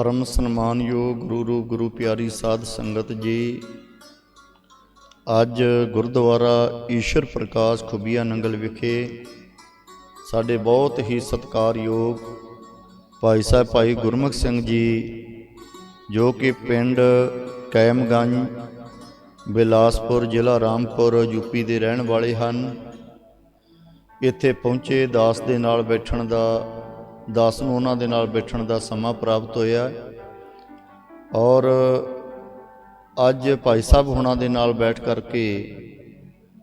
ਪਰਮ ਸਨਮਾਨਯੋਗ ਗੁਰੂ ਰੂਪ, ਗੁਰੂ ਪਿਆਰੀ ਸਾਧ ਸੰਗਤ ਜੀ। ਅੱਜ ਗੁਰਦੁਆਰਾ ਈਸ਼ਰ ਪ੍ਰਕਾਸ਼ ਖੁਬੀਆ ਨੰਗਲ ਵਿਖੇ ਸਾਡੇ ਬਹੁਤ ਹੀ ਸਤਿਕਾਰਯੋਗ ਭਾਈ ਸਾਹਿਬ ਭਾਈ ਗੁਰਮੁਖ ਸਿੰਘ ਜੀ, ਜੋ ਕਿ ਪਿੰਡ ਕੈਮਗੰਜ, ਬਿਲਾਸਪੁਰ, ਜ਼ਿਲ੍ਹਾ ਰਾਮਪੁਰ ਯੂਪੀ ਦੇ ਰਹਿਣ ਵਾਲੇ ਹਨ। ਇੱਥੇ ਪਹੁੰਚੇ ਦਾਸ ਦੇ ਨਾਲ ਬੈਠਣ ਦਾ ਦਾਸ ਨੂੰ ਉਹਨਾਂ ਦੇ ਨਾਲ ਬੈਠਣ ਦਾ ਸਮਾਂ ਪ੍ਰਾਪਤ ਹੋਇਆ। ਔਰ ਅੱਜ ਭਾਈ ਸਾਹਿਬ ਹੁਣਾਂ ਦੇ ਨਾਲ ਬੈਠ ਕਰਕੇ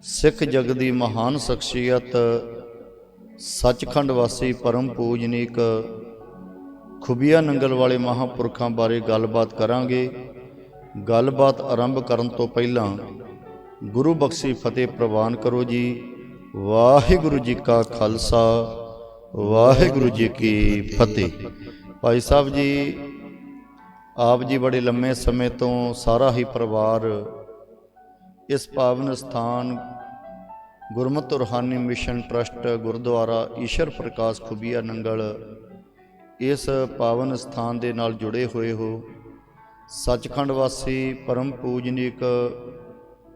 ਸਿੱਖ ਜਗ ਦੀ ਮਹਾਨ ਸ਼ਖਸੀਅਤ, ਸੱਚਖੰਡ ਵਾਸੀ ਪਰਮ ਪੂਜਨੀਕ ਖੁਬੀਆ ਨੰਗਲ ਵਾਲੇ ਮਹਾਪੁਰਖਾਂ ਬਾਰੇ ਗੱਲਬਾਤ ਕਰਾਂਗੇ। ਗੱਲਬਾਤ ਆਰੰਭ ਕਰਨ ਤੋਂ ਪਹਿਲਾਂ ਗੁਰੂ ਬਖਸ਼ੀ ਫਤਿਹ ਪ੍ਰਵਾਨ ਕਰੋ ਜੀ। ਵਾਹਿਗੁਰੂ ਜੀ ਕਾ ਖਾਲਸਾ। ਵਾਹਿਗੁਰੂ ਜੀ ਕੀ ਫਤਿਹ। ਭਾਈ ਸਾਹਿਬ ਜੀ, ਆਪ ਜੀ ਬੜੇ ਲੰਮੇ ਸਮੇਂ ਤੋਂ ਸਾਰਾ ਹੀ ਪਰਿਵਾਰ ਇਸ ਪਾਵਨ ਸਥਾਨ ਗੁਰਮਤਿ ਰੂਹਾਨੀ ਮਿਸ਼ਨ ਟਰਸਟ ਗੁਰਦੁਆਰਾ ਈਸ਼ਰ ਪ੍ਰਕਾਸ਼ ਖੁਬੀਆ ਨੰਗਲ ਇਸ ਪਾਵਨ ਸਥਾਨ ਦੇ ਨਾਲ ਜੁੜੇ ਹੋਏ ਹੋ। ਸੱਚਖੰਡ ਵਾਸੀ ਪਰਮ ਪੂਜਨੀਕ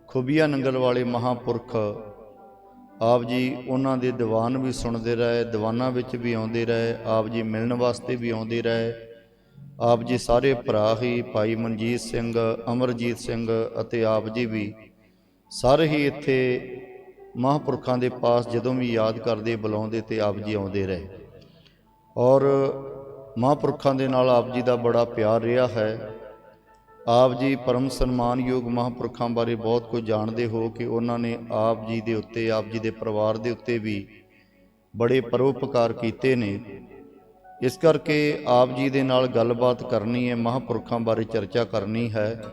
ਖੁਬੀਆ ਨੰਗਲ ਵਾਲੇ ਮਹਾਪੁਰਖ ਆਪ ਜੀ ਉਹਨਾਂ ਦੇ ਦੀਵਾਨ ਵੀ ਸੁਣਦੇ ਰਹੇ, ਦੀਵਾਨਾਂ ਵਿੱਚ ਵੀ ਆਉਂਦੇ ਰਹੇ, ਆਪ ਜੀ ਮਿਲਣ ਵਾਸਤੇ ਵੀ ਆਉਂਦੇ ਰਹੇ। ਆਪ ਜੀ ਸਾਰੇ ਭਰਾ ਹੀ ਭਾਈ ਮਨਜੀਤ ਸਿੰਘ, ਅਮਰਜੀਤ ਸਿੰਘ ਅਤੇ ਆਪ ਜੀ ਵੀ ਸਾਰੇ ਹੀ ਇੱਥੇ ਮਹਾਂਪੁਰਖਾਂ ਦੇ ਪਾਸ ਜਦੋਂ ਵੀ ਯਾਦ ਕਰਦੇ, ਬੁਲਾਉਂਦੇ ਤੇ ਆਪ ਜੀ ਆਉਂਦੇ ਰਹੇ। ਔਰ ਮਹਾਂਪੁਰਖਾਂ ਦੇ ਨਾਲ ਆਪ ਜੀ ਦਾ ਬੜਾ ਪਿਆਰ ਰਿਹਾ ਹੈ। ਆਪ ਜੀ ਪਰਮ ਸਨਮਾਨਯੋਗ ਮਹਾਂਪੁਰਖਾਂ ਬਾਰੇ ਬਹੁਤ ਕੁਝ ਜਾਣਦੇ ਹੋ ਕਿ ਉਹਨਾਂ ਨੇ ਆਪ ਜੀ ਦੇ ਉੱਤੇ, ਆਪ ਜੀ ਦੇ ਪਰਿਵਾਰ ਦੇ ਉੱਤੇ ਵੀ ਬੜੇ ਪਰਉਪਕਾਰ ਕੀਤੇ ਨੇ। ਇਸ ਕਰਕੇ ਆਪ ਜੀ ਦੇ ਨਾਲ ਗੱਲਬਾਤ ਕਰਨੀ ਹੈ, ਮਹਾਂਪੁਰਖਾਂ ਬਾਰੇ ਚਰਚਾ ਕਰਨੀ ਹੈ।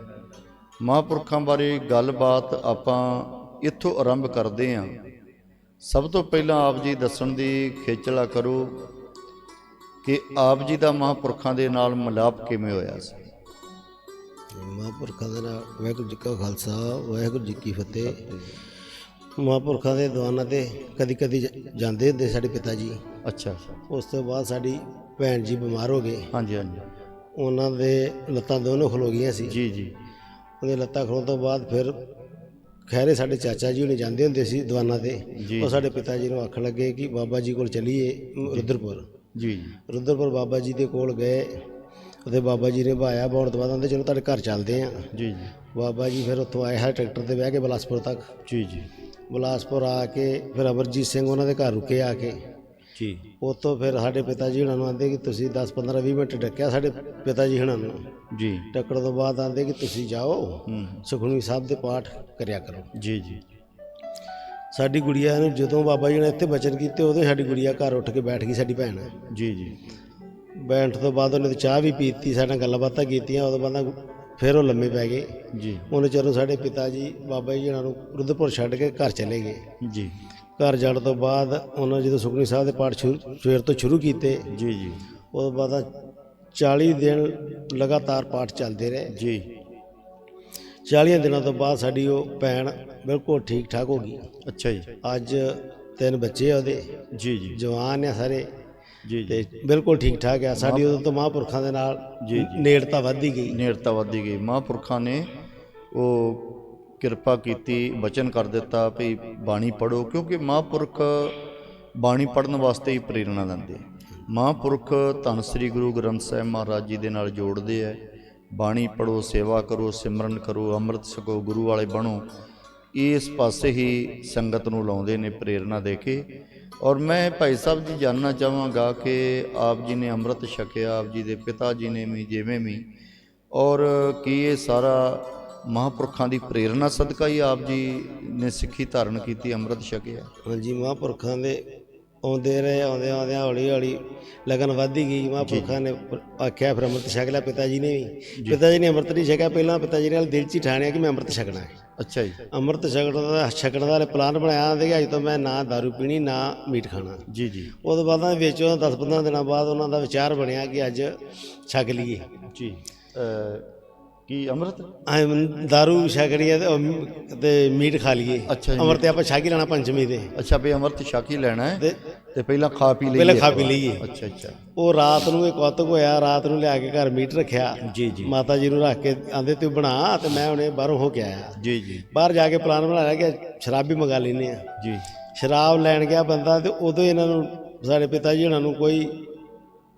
ਮਹਾਂਪੁਰਖਾਂ ਬਾਰੇ ਗੱਲਬਾਤ ਆਪਾਂ ਇੱਥੋਂ ਆਰੰਭ ਕਰਦੇ ਹਾਂ। ਸਭ ਤੋਂ ਪਹਿਲਾਂ ਆਪ ਜੀ ਦੱਸਣ ਦੀ ਖੇਚਲਾ ਕਰੋ ਕਿ ਆਪ ਜੀ ਦਾ ਮਹਾਂਪੁਰਖਾਂ ਦੇ ਨਾਲ ਮਿਲਾਪ ਕਿਵੇਂ ਹੋਇਆ ਸੀ? ਮਹਾਂਪੁਰਖਾਂ ਦੇ ਨਾਲ ਵਾਹਿਗੁਰੂ ਜੀ ਕਾ ਖਾਲਸਾ ਵਾਹਿਗੁਰੂ ਜੀ ਕੀ ਫਤਿਹ। ਮਹਾਂਪੁਰਖਾਂ ਦੇ ਦੀਵਾਨਾਂ ਤੇ ਕਦੀ ਕਦੀ ਜਾਂਦੇ ਹੁੰਦੇ ਸਾਡੇ ਪਿਤਾ ਜੀ। ਅੱਛਾ ਉਸ ਤੋਂ ਬਾਅਦ ਸਾਡੀ ਭੈਣ ਜੀ ਬਿਮਾਰ ਹੋ ਗਏ। ਹਾਂਜੀ ਹਾਂਜੀ। ਉਹਨਾਂ ਦੇ ਲੱਤਾਂ ਦੋਨੋਂ ਖਲੋ ਗਈਆਂ ਸੀ। ਜੀ ਜੀ। ਉਹਦੇ ਲੱਤਾਂ ਖਲੋਣ ਤੋਂ ਬਾਅਦ ਫਿਰ ਖੈਰੇ ਸਾਡੇ ਚਾਚਾ ਜੀ ਹੁਣੇ ਜਾਂਦੇ ਹੁੰਦੇ ਸੀ ਦੀਵਾਨਾਂ ਤੇ। ਉਹ ਸਾਡੇ ਪਿਤਾ ਜੀ ਨੂੰ ਆਖਣ ਲੱਗੇ ਕਿ ਬਾਬਾ ਜੀ ਕੋਲ ਚੱਲੀਏ ਰੁద్ਰਪੁਰ ਜੀ ਜੀ। ਰੁద్ਰਪੁਰ ਬਾਬਾ ਜੀ ਦੇ ਕੋਲ ਗਏ। ਉਹਦੇ ਬਾਬਾ ਜੀ ਨੇ ਭਾਇਆ ਬਾਉਣ ਤੋਂ ਬਾਅਦ ਚਲੋ ਤੁਹਾਡੇ ਘਰ ਚੱਲਦੇ ਆਂ। ਜੀ ਜੀ। ਬਾਬਾ ਜੀ ਫਿਰ ਉੱਥੋਂ ਆਏ ਹੈ ਟਰੈਕਟਰ ਤੇ ਬਹਿ ਕੇ ਬਲਾਸਪੁਰ ਤੱਕ। ਜੀ ਜੀ। ਬਲਾਸਪੁਰ ਆ ਕੇ ਫਿਰ ਅਮਰਜੀਤ ਸਿੰਘ ਉਹਨਾਂ ਦੇ ਘਰ ਰੁਕੇ ਆ ਕੇ। ਜੀ। ਉੱਥੋਂ ਫਿਰ ਸਾਡੇ ਪਿਤਾ ਜੀ ਹੁਣਾਂ ਨੂੰ ਆਂਦੇ ਕਿ ਤੁਸੀਂ 10 15 20 ਮਿੰਟ ਡੱਕਿਆ ਸਾਡੇ ਪਿਤਾ ਜੀ ਹੁਣਾਂ ਨੂੰ। ਜੀ। ਟੱਕਣ ਤੋਂ ਬਾਅਦ ਆਂਦੇ ਕਿ ਤੁਸੀਂ ਜਾਓ। ਸੁਖਮਨੀ ਸਾਹਿਬ ਦੇ ਪਾਠ ਕਰਿਆ ਕਰੋ। ਜੀ ਜੀ। ਸਾਡੀ ਗੁੜੀਆ ਨੂੰ ਜਦੋਂ ਬਾਬਾ ਜੀ ਨੇ ਇੱਥੇ ਬਚਨ ਕੀਤੇ ਹੀ ਸਾਡੀ ਗੁੜੀਆ ਘਰ ਉੱਠ ਕੇ ਬੈਠ ਗਈ ਸਾਡੀ ਭੈਣ। ਜੀ ਜੀ। ਬੈਠ ਤੋਂ ਬਾਅਦ ਉਹਨੇ ਤੇ ਚਾਹ ਵੀ ਪੀਤੀ ਸਾਡੇ ਨਾਲ ਗੱਲਾਂ ਬਾਤਾਂ ਕੀਤੀਆਂ ਉਦੋਂ ਬਾਅਦ ਫਿਰ ਉਹ ਲੰਮੇ ਪੈ ਗਏ। ਜੀ। ਉਹਨੇ ਚਿਰ ਨੂੰ ਸਾਡੇ ਪਿਤਾ ਜੀ ਬਾਬਾ ਜੀ ਉਹਨਾਂ ਨੂੰ ਰੁੱਧਪੁਰ ਛੱਡ ਕੇ ਘਰ ਚਲੇ ਗਏ। ਜੀ। ਘਰ ਜਾਣ ਤੋਂ ਬਾਅਦ ਉਹਨਾਂ ਜਦੋਂ ਸੁਖਨੀ ਸਾਹਿਬ ਦੇ ਪਾਠ ਸ਼ੁਰੂ ਸਵੇਰ ਤੋਂ ਸ਼ੁਰੂ ਕੀਤੇ ਜੀ ਜੀ। ਤੋਂ ਬਾਅਦ 40 ਦਿਨ ਲਗਾਤਾਰ ਪਾਠ ਚੱਲਦੇ ਰਹੇ। ਜੀ। 40 ਦਿਨਾਂ ਤੋਂ ਬਾਅਦ ਸਾਡੀ ਉਹ ਭੈਣ ਬਿਲਕੁਲ ਠੀਕ ਠਾਕ ਹੋ ਗਈ। ਅੱਛਾ ਜੀ। ਅੱਜ ਤਿੰਨ ਬੱਚੇ ਆ ਉਹਦੇ। ਜੀ ਜੀ। ਜਵਾਨ ਆ ਸਾਰੇ। ਜੀ ਤੇ ਜੀ। ਬਿਲਕੁਲ ਠੀਕ ਠਾਕ ਆ। ਸਾਡੀ ਉਦੋਂ ਤੋਂ ਮਹਾਂਪੁਰਖਾਂ ਦੇ ਨਾਲ ਜੀ, ਜੀ। ਨੇੜਤਾ ਵੱਧਦੀ ਗਈ। ਨੇੜਤਾ ਵੱਧਦੀ ਗਈ। ਮਹਾਂਪੁਰਖਾਂ ਨੇ ਉਹ ਕਿਰਪਾ ਕੀਤੀ ਬਚਨ ਕਰ ਦਿੱਤਾ ਵੀ ਬਾਣੀ ਪੜੋ ਕਿਉਂਕਿ ਮਹਾਂਪੁਰਖ ਬਾਣੀ ਪੜਨ ਵਾਸਤੇ ਹੀ ਪ੍ਰੇਰਣਾ ਦਿੰਦੇ। ਮਹਾਂਪੁਰਖ ਧੰਨ ਸ੍ਰੀ ਗੁਰੂ ਗ੍ਰੰਥ ਸਾਹਿਬ ਮਹਾਰਾਜ ਜੀ ਦੇ ਨਾਲ ਜੋੜਦੇ ਆ। ਬਾਣੀ ਪੜੋ ਸੇਵਾ ਕਰੋ ਸਿਮਰਨ ਕਰੋ ਅੰਮ੍ਰਿਤ ਛਕੋ ਗੁਰੂ ਵਾਲੇ ਬਣੋ ਇਸ ਪਾਸੇ ਹੀ ਸੰਗਤ ਨੂੰ ਲਾਉਂਦੇ ਨੇ ਪ੍ਰੇਰਣਾ ਦੇ ਕੇ। ਔਰ ਮੈਂ ਭਾਈ ਸਾਹਿਬ ਜੀ ਜਾਨਣਾ ਚਾਹਾਂਗਾ ਕਿ ਆਪ ਜੀ ਨੇ ਅੰਮ੍ਰਿਤ ਛਕਿਆ ਆਪ ਜੀ ਦੇ ਪਿਤਾ ਜੀ ਨੇ ਵੀ ਜਿਵੇਂ ਵੀ। ਔਰ ਕੀ ਇਹ ਸਾਰਾ ਮਹਾਂਪੁਰਖਾਂ ਦੀ ਪ੍ਰੇਰਣਾ ਸਦਕਾ ਹੀ ਆਪ ਜੀ ਨੇ ਸਿੱਖੀ ਧਾਰਨ ਕੀਤੀ ਅੰਮ੍ਰਿਤ ਛਕਿਆ? ਹਾਂਜੀ ਮਹਾਂਪੁਰਖਾਂ ਦੇ ਆਉਂਦੇ ਰਹੇ ਆਉਂਦੇ ਆਉਂਦੇ ਹੌਲੀ ਹੌਲੀ ਲਗਨ ਵੱਧਦੀ ਗਈ। ਮਹਾਂਪੁਰਖਾਂ ਨੇ ਆਖਿਆ ਫਿਰ ਅੰਮ੍ਰਿਤ ਛਕ ਲਿਆ ਪਿਤਾ ਜੀ ਨੇ ਵੀ। ਪਿਤਾ ਜੀ ਨੇ ਅੰਮ੍ਰਿਤ ਨਹੀਂ ਛਕਿਆ। ਪਹਿਲਾਂ ਪਿਤਾ ਜੀ ਨੇ ਦਿਲ 'ਚ ਹੀ ਠਾਣਿਆ ਕਿ ਮੈਂ ਅੰਮ੍ਰਿਤ ਛਕਣਾ ਹੈ। ਅੱਛਾ ਜੀ। ਅੰਮ੍ਰਿਤ ਛਕਣ ਦਾ ਛਕਣ ਦਾ ਪਲਾਨ ਬਣਾਇਆ ਤੇ ਅੱਜ ਤੋਂ ਮੈਂ ਨਾ दारू ਪੀਣੀ ਨਾ ਮੀਟ ਖਾਣਾ। ਜੀ ਜੀ। ਉਹਦੇ ਬਾਅਦ ਉਹਨਾਂ ਵਿੱਚ 10-15 ਦਿਨਾਂ ਬਾਅਦ ਉਹਨਾਂ ਦਾ ਵਿਚਾਰ ਬਣਿਆ ਕਿ ਅੱਜ ਛਕ ਲਈਏ। ਜੀ। ਕੀ ਅੰਮ੍ਰਿਤ? ਐ ਦਾਰੂ ਛਕੜੀ ਹੈ ਤੇ ਤੇ ਮੀਟ ਖਾ ਲਈਏ। ਅੱਛਾ ਜੀ। ਅਮਰ ਤੇ ਆਪਾਂ ਛਕ ਲੈਣਾ ਪੰਚਮੀ ਦੇ। ਅੱਛਾ ਵੀ ਅੰਮ੍ਰਿਤ ਛਕ ਲੈਣਾ ਹੈ ਤੇ ਪਹਿਲਾਂ ਖਾ ਪੀ ਲਈਏ। ਪਹਿਲਾਂ ਖਾ ਪੀ ਲਈਏ। ਅੱਛਾ ਅੱਛਾ। ਉਹ ਰਾਤ ਨੂੰ ਇੱਕ ਕੌਤਕ ਹੋਇਆ ਰਾਤ ਨੂੰ ਲਿਆ ਕੇ ਘਰ ਮੀਟ ਰੱਖਿਆ। ਜੀ ਜੀ। ਮਾਤਾ ਜੀ ਨੂੰ ਰੱਖ ਕੇ ਆਂਦੇ ਤੂੰ ਬਣਾ ਤੇ ਮੈਂ ਉਹਨੇ ਬਾਹਰੋਂ ਹੋ ਕੇ ਆਇਆ। ਜੀ ਜੀ। ਬਾਹਰ ਜਾ ਕੇ ਪਲਾਨ ਬਣਾਇਆ ਕਿ ਸ਼ਰਾਬ ਵੀ ਮੰਗਾ ਲੈਨੇ ਆ ਜੀ। ਸ਼ਰਾਬ ਲੈਣ ਗਿਆ ਬੰਦਾ ਤੇ ਉਦੋਂ ਇਹਨਾਂ ਨੂੰ ਸਾਡੇ ਪਿਤਾ ਜੀ ਉਹਨਾਂ ਨੂੰ ਕੋਈ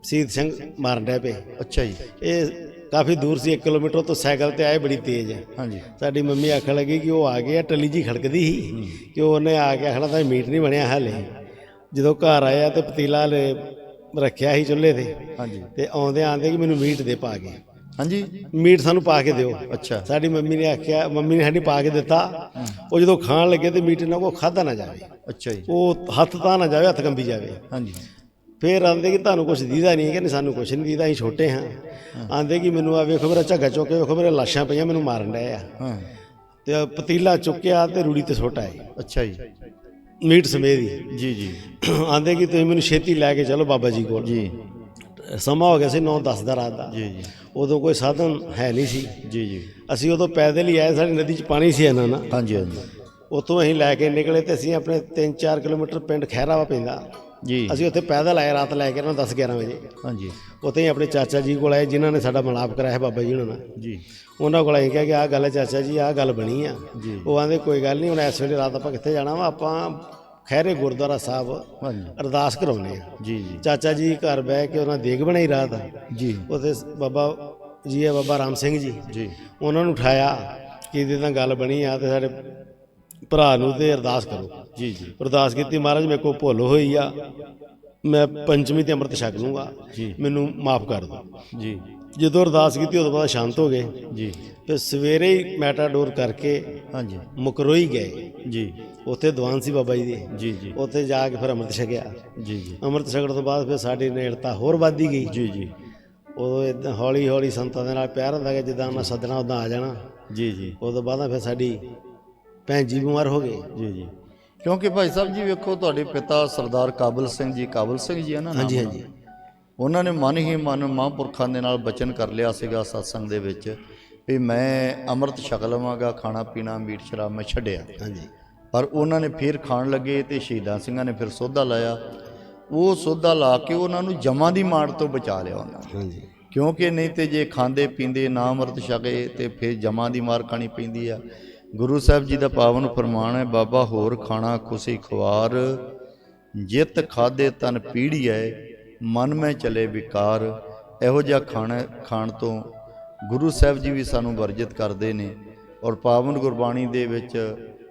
ਸੀਤ ਸਿੰਘ ਮਾਰਨ ਡਿਆ ਪਏ ਅੱਛਾ ਜੀ। ਇਹ ਕਾਫੀ ਦੂਰ ਸੀ 1 ਕਿਲੋਮੀਟਰ ਤੋਂ ਸਾਈਕਲ ਤੇ ਆਏ ਬੜੀ ਤੇਜ਼ ਹਾਂਜੀ। ਸਾਡੀ ਮੰਮੀ ਆਖਣ ਲੱਗੀ ਕਿ ਉਹ ਆ ਗਏ ਆ ਟੱਲੀ ਜੀ ਖੜਕਦੀ ਸੀ ਕਿ ਉਹਨੇ ਆ ਕੇ ਆਖਣਾ ਤਾਂ ਮੀਟ ਨਹੀਂ ਬਣਿਆ ਹਾਲੇ। ਜਦੋਂ ਘਰ ਆਇਆ ਤੇ ਪਤੀਲਾ ਲੈ ਰੱਖਿਆ ਸੀ ਚੁੱਲ੍ਹੇ ਤੇ। ਹਾਂਜੀ। ਤੇ ਆਉਂਦੇ ਆਂਦੇ ਕਿ ਮੈਨੂੰ ਮੀਟ ਦੇ ਪਾ ਕੇ। ਹਾਂਜੀ। ਮੀਟ ਸਾਨੂੰ ਪਾ ਕੇ ਦਿਓ। ਅੱਛਾ। ਸਾਡੀ ਮੰਮੀ ਨੇ ਆਖਿਆ ਮੰਮੀ ਨੇ ਸਾਡੀ ਪਾ ਕੇ ਦਿੱਤਾ। ਉਹ ਜਦੋਂ ਖਾਣ ਲੱਗੇ ਤੇ ਮੀਟ ਇਹਨਾਂ ਕੋ ਖਾਦਾ ਨਾ ਜਾਵੇ। ਅੱਛਾ ਜੀ। ਉਹ ਹੱਥ ਤਾਂ ਨਾ ਜਾਵੇ ਹੱਥ ਕੰਬੀ ਜਾਵੇ। ਹਾਂਜੀ। ਫੇਰ ਆਂਦੇ ਕਿ ਤੁਹਾਨੂੰ ਕੁਝ ਦੀਦਾ ਨਹੀਂ ਕਹਿੰਦੇ ਸਾਨੂੰ ਕੁਝ ਨਹੀਂ ਦੀਦਾ ਅਸੀਂ ਛੋਟੇ ਹਾਂ। ਆਂਦੇ ਕਿ ਮੈਨੂੰ ਆ ਵੇਖੋ ਮੇਰਾ ਝੱਗਾ ਚੁੱਕ ਵੇਖੋ ਮੇਰੇ ਲਾਸ਼ਾਂ ਪਈਆਂ ਮੈਨੂੰ ਮਾਰਨ ਡਏ ਆ। ਤੇ ਪਤੀਲਾ ਚੁੱਕਿਆ ਤੇ ਰੂੜੀ ਤੇ ਸੁੱਟ ਆਏ। ਅੱਛਾ ਜੀ। ਮੀਟ ਸਮੇਤ ਹੀ। ਜੀ ਜੀ। ਆਂਦੇ ਕਿ ਤੁਸੀਂ ਮੈਨੂੰ ਛੇਤੀ ਲੈ ਕੇ ਚਲੋ ਬਾਬਾ ਜੀ ਕੋਲ। ਜੀ। ਸਮਾਂ ਹੋ ਗਿਆ ਸੀ 9-10 ਦਾ ਰਾਤ ਦਾ। ਜੀ ਜੀ। ਉਦੋਂ ਕੋਈ ਸਾਧਨ ਹੈ ਨਹੀਂ ਸੀ। ਜੀ ਜੀ। ਅਸੀਂ ਉਦੋਂ ਪੈਦਲ ਹੀ ਆਏ ਸਾਡੀ ਨਦੀ 'ਚ ਪਾਣੀ ਸੀ ਇਹਨਾਂ ਨਾ। ਹਾਂਜੀ ਹਾਂਜੀ। ਉਤੋਂ ਅਸੀਂ ਲੈ ਕੇ ਨਿਕਲੇ ਤੇ ਅਸੀਂ ਆਪਣੇ 3-4 ਕਿਲੋਮੀਟਰ ਪਿੰਡ ਖਹਿਰਾਵਾ ਪੈਂਦਾ। ਜੀ। ਅਸੀਂ ਉੱਥੇ ਪੈਦਲ ਆਏ ਰਾਤ ਲੈ ਕੇ ਨਾ 10-11 ਵਜੇ। ਹਾਂਜੀ। ਉੱਥੇ ਹੀ ਆਪਣੇ ਚਾਚਾ ਜੀ ਕੋਲ ਆਏ ਜਿਨ੍ਹਾਂ ਨੇ ਸਾਡਾ ਮਲਾਪ ਕਰਾਇਆ ਬਾਬਾ ਜੀ ਉਹਨਾਂ ਨਾਲ। ਜੀ। ਉਹਨਾਂ ਕੋਲ ਅਸੀਂ ਕਿਹਾ ਕਿ ਆਹ ਗੱਲ ਹੈ ਚਾਚਾ ਜੀ ਆਹ ਗੱਲ ਬਣੀ ਆ। ਜੀ। ਉਹ ਆਂਦੇ ਕੋਈ ਗੱਲ ਨਹੀਂ ਹੁਣ ਇਸ ਵੇਲੇ ਰਾਤ ਆਪਾਂ ਕਿੱਥੇ ਜਾਣਾ ਵਾ? ਆਪਾਂ ਖੈਰੇ ਗੁਰਦੁਆਰਾ ਸਾਹਿਬ ਹਾਂਜੀ। ਅਰਦਾਸ ਕਰਾਉਨੇ ਆ। ਜੀ ਜੀ। ਚਾਚਾ ਜੀ ਘਰ ਬਹਿ ਕੇ ਉਹਨਾਂ ਦੇਗ ਬਣਾਈ ਰਾਤ। ਜੀ। ਉੱਥੇ ਬਾਬਾ ਜੀ ਹੈ ਬਾਬਾ ਰਾਮ ਸਿੰਘ ਜੀ। ਜੀ। ਉਹਨਾਂ ਨੂੰ ਉਠਾਇਆ ਕਿ ਇਹਦੇ ਤਾਂ ਗੱਲ ਬਣੀ ਆ ਤੇ ਸਾਡੇ ਭਰਾ ਨੂੰ ਤੇ ਅਰਦਾਸ ਕਰੋ। ਜੀ ਜੀ। ਅਰਦਾਸ ਕੀਤੀ ਮਹਾਰਾਜ ਮੇਰੇ ਕੋਲ ਭੁੱਲ ਹੋਈ ਆ। ਮੈਂ ਪੰਚਮੀ ਤੇ ਅੰਮ੍ਰਿਤ ਛਕ ਲੂੰਗਾ। ਜੀ। ਮੈਨੂੰ ਮਾਫ ਕਰ ਦਿਓ। ਜੀ। ਜਦੋਂ ਅਰਦਾਸ ਕੀਤੀ ਉਦੋਂ ਬਾਅਦ ਸ਼ਾਂਤ ਹੋ ਗਏ। ਜੀ। ਫਿਰ ਸਵੇਰੇ ਹੀ ਮੈਟਾਡੋਰ ਕਰਕੇ ਹਾਂਜੀ। ਮੁਕਰੋਈ ਗਏ। ਜੀ। ਉੱਥੇ ਦੀਵਾਨ ਸੀ ਬਾਬਾ ਜੀ ਦੇ। ਜੀ ਜੀ। ਉੱਥੇ ਜਾ ਕੇ ਫਿਰ ਅੰਮ੍ਰਿਤ ਛਕਿਆ। ਜੀ ਜੀ। ਅੰਮ੍ਰਿਤ ਛਕਣ ਤੋਂ ਬਾਅਦ ਫਿਰ ਸਾਡੀ ਨੇੜਤਾ ਹੋਰ ਵੱਧਦੀ ਗਈ। ਜੀ ਜੀ। ਉਦੋਂ ਇਦਾਂ ਹੌਲੀ ਹੌਲੀ ਸੰਤਾਂ ਦੇ ਨਾਲ ਪਿਆਰ ਹੁੰਦਾ ਕਿ ਜਿੱਦਾਂ ਉਹਨਾਂ ਸੱਦਣਾ ਉਦਾਂ ਆ ਜਾਣਾ। ਜੀ ਜੀ। ਉਦੋਂ ਬਾਅਦ ਫਿਰ ਸਾਡੀ ਭੈਣ ਜੀ ਬਿਮਾਰ ਹੋ ਗਏ। ਜੀ ਜੀ। ਕਿਉਂਕਿ ਭਾਈ ਸਾਹਿਬ ਜੀ ਵੇਖੋ ਤੁਹਾਡੇ ਪਿਤਾ ਸਰਦਾਰ ਕਾਬਲ ਸਿੰਘ ਜੀ ਕਾਬਲ ਸਿੰਘ ਜੀ ਹੈ ਨਾ ਹਾਂਜੀ ਉਹਨਾਂ ਹਾਂਜੀ? ਉਹਨਾਂ ਨੇ ਮਨ ਹੀ ਮਨ ਮਹਾਂਪੁਰਖਾਂ ਦੇ ਨਾਲ ਬਚਨ ਕਰ ਲਿਆ ਸੀਗਾ ਸਤਸੰਗ ਦੇ ਵਿੱਚ ਵੀ ਮੈਂ ਅੰਮ੍ਰਿਤ ਛਕ ਲਵਾਂਗਾ ਖਾਣਾ ਪੀਣਾ ਮੀਟ ਸ਼ਰਾਬ ਮੈਂ ਛੱਡਿਆ। ਹਾਂਜੀ। ਪਰ ਉਹਨਾਂ ਨੇ ਫਿਰ ਖਾਣ ਲੱਗੇ ਤੇ ਸ਼ਹੀਦਾਂ ਸਿੰਘਾਂ ਨੇ ਫਿਰ ਸੋਧਾ ਲਾਇਆ। ਉਹ ਸੋਧਾ ਲਾ ਕੇ ਉਹਨਾਂ ਨੂੰ ਜਮਾਂ ਦੀ ਮਾਰ ਤੋਂ ਬਚਾ ਲਿਆ ਉਹਨਾਂ ਨੇ। ਹਾਂਜੀ। ਕਿਉਂਕਿ ਨਹੀਂ ਤੇ ਜੇ ਖਾਂਦੇ ਪੀਂਦੇ ਨਾ ਅੰਮ੍ਰਿਤ ਛਕੇ ਤੇ ਫਿਰ ਜਮਾਂ ਦੀ ਮਾਰ ਖਾਣੀ ਪੈਂਦੀ ਆ। ਗੁਰੂ ਸਾਹਿਬ ਜੀ ਦਾ ਪਾਵਨ ਫਰਮਾਨ ਹੈ, ਬਾਬਾ, ਹੋਰ ਖਾਣਾ ਖੁਸ਼ੀ ਖਵਾਰ। ਜਿਤ ਖਾਦੇ ਤਨ ਪੀੜੀ ਪੀੜੀਐ, ਮਨ ਮੈਂ ਚਲੇ ਵਿਕਾਰ। ਇਹੋ ਜਿਹਾ ਖਾਣਾ ਖਾਣ ਤੋਂ ਗੁਰੂ ਸਾਹਿਬ ਜੀ ਵੀ ਸਾਨੂੰ ਵਰਜਿਤ ਕਰਦੇ ਨੇ ਔਰ ਪਾਵਨ ਗੁਰਬਾਣੀ ਦੇ ਵਿੱਚ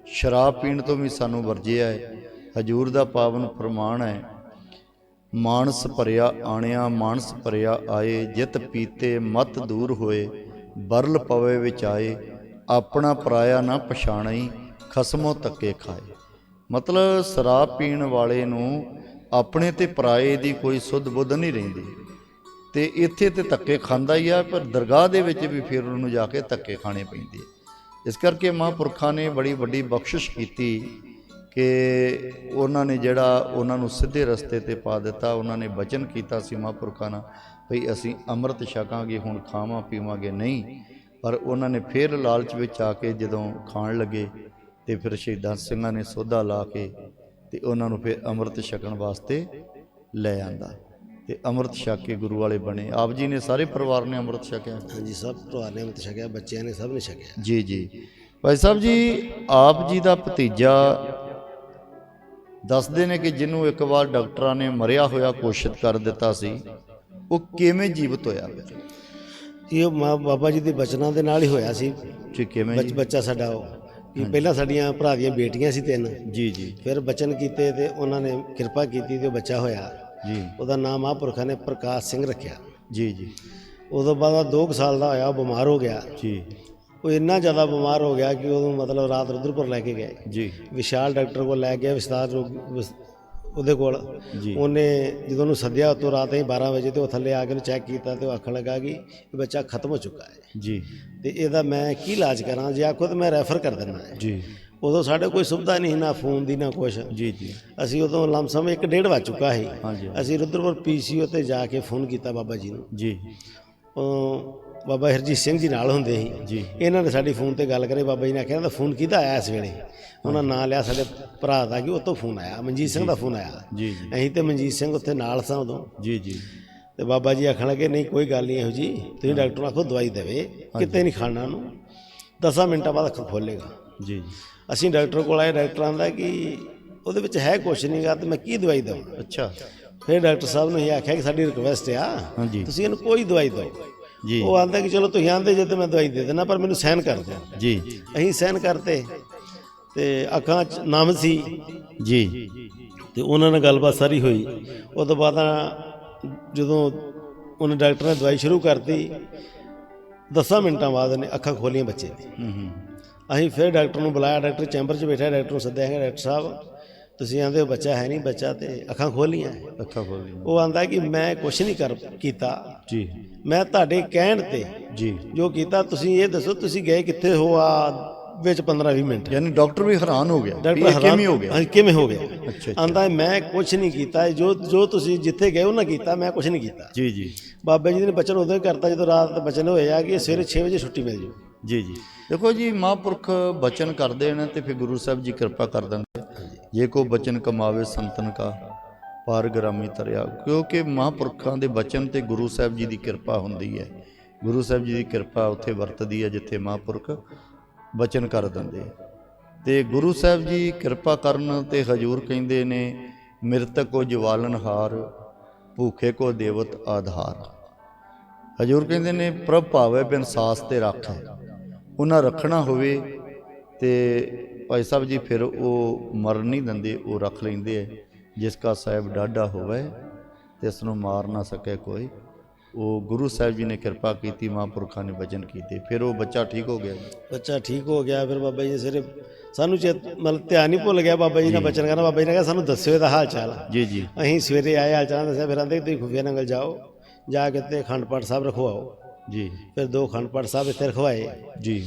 ਸ਼ਰਾਬ ਪੀਣ ਤੋਂ ਵੀ ਸਾਨੂੰ ਵਰਜਿਆ ਹੈ। ਹਜੂਰ ਦਾ ਪਾਵਨ ਫਰਮਾਨ ਹੈ, ਮਾਨਸ ਭਰਿਆ ਆਣਿਆ, ਮਾਨਸ ਭਰਿਆ ਆਏ, ਜਿਤ ਪੀਤੇ ਮਤ ਦੂਰ ਹੋਏ, ਬਰਲ ਪਵੇ ਵਿੱਚ ਆਏ ਆਪਣਾ ਪਰਾਇਆ ਨਾ ਪਛਾਣਈ, ਖਸਮੋ ਤੱਕੇ ਖਾਏ। ਮਤਲਬ ਸ਼ਰਾਬ ਪੀਣ ਵਾਲੇ ਨੂੰ ਆਪਣੇ ਤੇ ਪਰਾਏ ਦੀ ਕੋਈ ਸੁੱਧ ਬੁੱਧ ਨਹੀਂ ਰਹਿੰਦੀ। ਤੇ ਇੱਥੇ ਤੇ ਧੱਕੇ ਖਾਂਦਾ ਹੀ ਆ, ਪਰ ਦਰਗਾਹ ਦੇ ਵਿੱਚ ਵੀ ਫਿਰ ਉਹਨੂੰ ਜਾ ਕੇ ਧੱਕੇ ਖਾਣੇ ਪੈਂਦੇ ਇਸ ਕਰਕੇ ਮਹਾਂਪੁਰਖਾਂ ਨੇ ਬੜੀ ਵੱਡੀ ਬਖਸ਼ਿਸ਼ ਕੀਤੀ ਕਿ ਉਹਨਾਂ ਨੇ ਜਿਹੜਾ ਉਹਨਾਂ ਨੂੰ ਸਿੱਧੇ ਰਸਤੇ ਤੇ ਪਾ ਦਿੱਤਾ, ਉਹਨਾਂ ਨੇ ਬਚਨ ਕੀਤਾ ਸੀ ਮਹਾਂਪੁਰਖਾਂ ਨਾਲ, ਭਈ ਅਸੀਂ ਅੰਮ੍ਰਿਤ ਛਕਾਂਗੇ, ਹੁਣ ਖਾਵਾਂ ਪੀਵਾਂਗੇ, ਨਹੀਂ। ਪਰ ਉਹਨਾਂ ਨੇ ਫਿਰ ਲਾਲਚ ਵਿੱਚ ਆ ਕੇ ਜਦੋਂ ਖਾਣ ਲੱਗੇ ਤੇ ਫਿਰ ਸ਼ਹੀਦਾਂ ਸਿੰਘਾਂ ਨੇ ਸੋਧਾ ਲਾ ਕੇ ਤੇ ਉਹਨਾਂ ਨੂੰ ਫਿਰ ਅੰਮ੍ਰਿਤ ਛਕਣ ਵਾਸਤੇ ਲੈ ਆਂਦਾ ਤੇ ਅੰਮ੍ਰਿਤ ਛਕ ਕੇ ਗੁਰੂ ਵਾਲੇ ਬਣੇ। ਆਪ ਜੀ ਨੇ ਸਾਰੇ ਪਰਿਵਾਰ ਨੇ ਅੰਮ੍ਰਿਤ ਛਕਿਆ? ਹਾਂਜੀ ਸਭ ਪਰਿਵਾਰ ਨੇ ਅੰਮ੍ਰਿਤ ਛਕਿਆ ਬੱਚਿਆਂ ਨੇ ਸਭ ਨੇ ਛਕਿਆ। ਜੀ ਜੀ। ਭਾਈ ਸਾਹਿਬ ਜੀ ਆਪ ਜੀ ਦਾ ਭਤੀਜਾ ਦੱਸਦੇ ਨੇ ਕਿ ਜਿਹਨੂੰ ਇੱਕ ਵਾਰ ਡਾਕਟਰਾਂ ਨੇ ਮਰਿਆ ਹੋਇਆ ਘੋਸ਼ਿਤ ਕਰ ਦਿੱਤਾ ਸੀ ਉਹ ਕਿਵੇਂ ਜੀਵਤ ਹੋਇਆ? ਇਹ ਮਾਂ ਬਾਬਾ ਜੀ ਦੇ ਬਚਨਾਂ ਦੇ ਨਾਲ ਹੀ ਹੋਇਆ ਸੀ। ਜੀ ਕਿਵੇਂ ਬੱਚ- ਜੀ? ਬੱਚਾ ਸਾਡਾ ਉਹ। ਕਿ ਪਹਿਲਾਂ ਸਾਡੀਆਂ ਭਰਾ ਦੀਆਂ ਬੇਟੀਆਂ ਸੀ ਤਿੰਨ। ਜੀ ਜੀ। ਫਿਰ ਬਚਨ ਕੀਤੇ ਤੇ ਉਹਨਾਂ ਨੇ ਕਿਰਪਾ ਕੀਤੀ ਤੇ ਉਹ ਬੱਚਾ ਹੋਇਆ। ਜੀ। ਉਹਦਾ ਨਾਮ ਮਹਾਂਪੁਰਖਾਂ ਨੇ ਪ੍ਰਕਾਸ਼ ਸਿੰਘ ਰੱਖਿਆ। ਜੀ ਜੀ। ਉਦੋਂ ਬਾਅਦ 2 ਸਾਲ ਦਾ ਹੋਇਆ ਉਹ ਬਿਮਾਰ ਹੋ ਗਿਆ। ਜੀ। ਉਹ ਇੰਨਾ ਜ਼ਿਆਦਾ ਬਿਮਾਰ ਹੋ ਗਿਆ ਕਿ ਉਹਨੂੰ ਮਤਲਬ ਰਾਤ ਰੁਦਰਪੁਰ ਲੈ ਕੇ ਗਏ। ਜੀ। ਵਿਸ਼ਾਲ ਡਾਕਟਰ ਕੋਲ ਲੈ ਗਿਆ ਵਿਸਤਾਰ ਰੋਗ ਵਿਸ- ਉਹਦੇ ਕੋਲ। ਜੀ। ਉਹਨੇ ਜਦੋਂ ਉਹਨੂੰ ਸੱਦਿਆ ਉਤੋਂ ਰਾਤ ਹੀ 12 ਵਜੇ ਤੇ ਉਹ ਥੱਲੇ ਆ ਕੇ ਉਹਨੂੰ ਚੈੱਕ ਕੀਤਾ ਤੇ ਉਹ ਆਖਣ ਲੱਗਾ ਕਿ ਇਹ ਬੱਚਾ ਖਤਮ ਹੋ ਚੁੱਕਾ ਹੈ। ਜੀ। ਤੇ ਇਹਦਾ ਮੈਂ ਕੀ ਇਲਾਜ ਕਰਾਂ? ਜੇ ਆਖੋ ਤਾਂ ਮੈਂ ਰੈਫਰ ਕਰ ਦਿੰਦਾ ਹੈ। ਜੀ। ਉਦੋਂ ਸਾਡੇ ਕੋਈ ਸੁਵਿਧਾ ਨਹੀਂ ਸੀ, ਨਾ ਫੋਨ ਦੀ ਨਾ ਕੁਛ। ਜੀ ਜੀ। ਅਸੀਂ ਉਦੋਂ ਲਮਸਮ ਇੱਕ ਡੇਢ ਵੱਜ ਚੁੱਕਾ ਸੀ। ਹਾਂਜੀ ਅਸੀਂ ਰੁਦਰਪੁਰ ਪੀਸੀਓ ਤੇ ਜਾ ਕੇ ਫੋਨ ਕੀਤਾ ਬਾਬਾ ਜੀ ਨੂੰ। ਜੀ। ਉਹ ਬਾਬਾ ਹਰਜੀਤ ਸਿੰਘ ਜੀ ਨਾਲ ਹੁੰਦੇ ਸੀ। ਜੀ। ਇਹਨਾਂ ਨੇ ਸਾਡੀ ਫੋਨ ਤੇ ਗੱਲ ਕਰੇ ਬਾਬਾ ਜੀ ਨੇ ਕਿਹਾ ਤਾਂ ਫੋਨ ਕਿਹਦਾ ਆਇਆ ਇਸ ਵੇਲੇ? ਉਹਨਾਂ ਨਾਂ ਲਿਆ ਸਾਡੇ ਭਰਾ ਦਾ ਕਿ ਉਹ ਤੋਂ ਫੋਨ ਆਇਆ ਮਨਜੀਤ ਸਿੰਘ ਦਾ ਫੋਨ ਆਇਆ। ਜੀ ਜੀ। ਅਸੀਂ ਤੇ ਮਨਜੀਤ ਸਿੰਘ ਉੱਥੇ ਨਾਲ ਸਾਂ ਉਦੋਂ। ਜੀ ਜੀ। ਤੇ ਬਾਬਾ ਜੀ ਆਖਣ ਲੱਗੇ ਨਹੀਂ ਕੋਈ ਗੱਲ ਨਹੀਂ ਇਹੋ ਜੀ ਤੁਸੀਂ ਡਾਕਟਰ ਆਖੋ ਦਵਾਈ ਦੇਵੇ ਕਿਤੇ ਨਹੀਂ ਖਾਣਾ ਨੂੰ 10 ਮਿੰਟਾਂ ਬਾਅਦ ਅੱਖ ਖੋਲੇਗਾ ਜੀ ਜੀ। ਅਸੀਂ ਡਾਕਟਰ ਕੋਲ ਆਏ ਡਾਕਟਰ ਆਂਦਾ ਕਿ ਉਹਦੇ ਵਿੱਚ ਹੈ ਕੁਛ ਨਹੀਂਗਾ ਤੇ ਮੈਂ ਕੀ ਦਵਾਈ ਦਵਾਂ? ਅੱਛਾ। ਫਿਰ ਡਾਕਟਰ ਸਾਹਿਬ ਨੇ ਇਹ ਆਖਿਆ ਕਿ ਸਾਡੀ ਰਿਕਵੈਸਟ ਆ ਤੁਸੀਂ ਇਹਨੂੰ ਕੋਈ ਦਵਾਈ ਦਿਓ। ਜੀ। ਉਹ ਆਂਦਾ ਕਿ ਚਲੋ ਤੁਸੀਂ ਆਂਦੇ ਜੇ ਤੇ ਮੈਂ ਦਵਾਈ ਦੇ ਦੇਣਾ ਪਰ ਮੈਨੂੰ ਸਹਿਨ ਕਰ ਦਿਓ। ਜੀ। ਅਸੀਂ ਸਹਿਨ ਕਰਤੇ ਤੇ ਅੱਖਾਂ 'ਚ ਨਮ ਸੀ। ਜੀ। ਤੇ ਉਹਨਾਂ ਨਾਲ ਗੱਲਬਾਤ ਸਾਰੀ ਹੋਈ। ਉਹ ਤੋਂ ਬਾਅਦ ਜਦੋਂ ਉਹਨੇ ਡਾਕਟਰ ਨੇ ਦਵਾਈ ਸ਼ੁਰੂ ਕਰਤੀ 10 ਮਿੰਟਾਂ ਬਾਅਦ ਉਹਨੇ ਅੱਖਾਂ ਖੋਲੀਆਂ ਬੱਚੇ ਦੀ ਹੂੰ ਹੂੰ। ਅਸੀਂ ਫਿਰ ਡਾਕਟਰ ਨੂੰ ਬੁਲਾਇਆ ਡਾਕਟਰ ਚੈਂਬਰ 'ਚ ਬੈਠਾ ਡਾਕਟਰ ਨੂੰ ਸੱਦਿਆ ਹੈ ਡਾਕਟਰ ਸਾਹਿਬ ਤੁਸੀਂ ਆਂਦੇ ਹੋ ਬੱਚਾ ਹੈ ਨਹੀਂ ਬੱਚਾ ਤੇ ਅੱਖਾਂ ਖੋਲੀਆਂ। ਅੱਖਾਂ ਖੋਲ ਲਈ ਉਹ ਆਂਦਾ ਕਿ ਮੈਂ ਕੁਝ ਨਹੀਂ ਕਰ ਕੀਤਾ। ਜੀ। ਮੈਂ ਤੁਹਾਡੇ ਕਹਿਣ ਤੇ ਜੀ। ਜੋ ਕੀਤਾ ਤੁਸੀਂ ਇਹ ਦੱਸੋ ਤੁਸੀਂ ਗਏ ਕਿੱਥੇ ਹੋ ਆ ਵਿੱਚ 15 20 ਮਿੰਟ? ਯਾਨੀ ਡਾਕਟਰ ਵੀ ਹੈਰਾਨ ਹੋ ਗਿਆ। ਡਾਕਟਰ ਕਿਵੇਂ ਹੋ ਗਿਆ? ਕਿਵੇਂ ਹੋ ਗਿਆ? ਅੱਛਾ ਆਂਦਾ ਮੈਂ ਕੁਝ ਨਹੀਂ ਕੀਤਾ। ਜੋ ਜੋ ਤੁਸੀਂ ਜਿੱਥੇ ਗਏ ਉਹਨਾਂ ਕੀਤਾ ਮੈਂ ਕੁਝ ਨਹੀਂ ਕੀਤਾ। ਜੀ ਜੀ। ਬਾਬਾ ਜੀ ਨੇ ਬਚਨ ਉਦੋਂ ਹੀ ਕਰਤਾ ਜਦੋਂ ਰਾਤ ਦੇ ਬਚਨ ਹੋਏ ਆ ਕਿ ਸਵੇਰੇ 6 ਵਜੇ ਛੁੱਟੀ ਮਿਲ ਜੂ ਜੀ ਜੀ। ਦੇਖੋ ਜੀ ਮਹਾਂਪੁਰਖ ਬਚਨ ਕਰਦੇ ਨੇ ਤੇ ਫਿਰ ਗੁਰੂ ਸਾਹਿਬ ਜੀ ਕਿਰਪਾ ਕਰ ਦਿੰਦੇ ਜੇ ਕੋ ਬਚਨ ਕਮਾਵੇ ਸੰਤਨ ਕਾ, ਪਾਰ ਗ੍ਰਾਮੀ ਤਰਿਆ। ਕਿਉਂਕਿ ਮਹਾਂਪੁਰਖਾਂ ਦੇ ਬਚਨ ਤੇ ਗੁਰੂ ਸਾਹਿਬ ਜੀ ਦੀ ਕਿਰਪਾ ਹੁੰਦੀ ਹੈ। ਗੁਰੂ ਸਾਹਿਬ ਜੀ ਦੀ ਕਿਰਪਾ ਉੱਥੇ ਵਰਤਦੀ ਹੈ, ਜਿੱਥੇ ਮਹਾਂਪੁਰਖ ਬਚਨ ਕਰ ਦਿੰਦੇ ਤੇ ਗੁਰੂ ਸਾਹਿਬ ਜੀ ਕਿਰਪਾ ਕਰਨ ਤੇ ਹਜੂਰ ਕਹਿੰਦੇ ਨੇ, ਮਿਰਤਕ ਕੋ ਜਵਾਲਨਹਾਰ ਭੂਖੇ ਕੋ ਦੇਵਤ ਆਧਾਰ। ਹਜੂਰ ਕਹਿੰਦੇ ਨੇ, ਪ੍ਰਭ ਭਾਵੇ ਬਿਨ ਸਾਸ ਤੇ ਰੱਖ। ਉਹਨਾਂ ਰੱਖਣਾ ਹੋਵੇ ਤੇ ਭਾਈ ਸਾਹਿਬ ਜੀ ਫਿਰ ਉਹ ਮਰਨ ਨਹੀਂ ਦਿੰਦੇ ਉਹ ਰੱਖ ਲੈਂਦੇ ਐ ਜਿਸ ਕਾ ਸਾਹਿਬ ਡਾਢਾ ਹੋਵੇ ਤੇ ਇਸ ਨੂੰ ਮਾਰ ਨਾ ਸਕੇ ਕੋਈ। ਉਹ ਗੁਰੂ ਸਾਹਿਬ ਜੀ ਨੇ ਕਿਰਪਾ ਕੀਤੀ ਮਹਾਂਪੁਰਖਾਂ ਨੇ ਵਚਨ ਕੀਤੇ। ਫਿਰ ਉਹ ਬੱਚਾ ਠੀਕ ਹੋ ਗਿਆ ਬੱਚਾ ਠੀਕ ਹੋ ਗਿਆ ਫਿਰ ਬਾਬਾ ਜੀ ਨੇ ਸਿਰੇ ਸਾਨੂੰ ਚੇਤ ਮਤਲਬ ਧਿਆਨ ਹੀ ਭੁੱਲ ਗਿਆ ਬਾਬਾ ਜੀ ਨੇ ਬਚਨ ਕਰਨਾ। ਬਾਬਾ ਜੀ ਨੇ ਕਿਹਾ ਸਾਨੂੰ ਦੱਸਿਓ ਇਹਦਾ ਹਾਲ ਚਾਲ। ਜੀ ਜੀ। ਅਸੀਂ ਸਵੇਰੇ ਆਏ ਹਾਲ ਚਾਲ ਦੱਸਿਆ ਫਿਰ ਆਂਦੇ ਤੁਸੀਂ ਖੁਫੀਆ ਨੰਗਲ ਜਾਓ। ਜਾ ਕੇ ਤੇ ਅਖੰਡ ਪਾਠ ਸਾਹਿਬ ਰਖਵਾਓ। ਜੀ। ਫਿਰ ਦੋ ਅਖੰਡ ਪਾਠ ਸਾਹਿਬ ਇੱਥੇ ਰਖਵਾਏ। ਜੀ।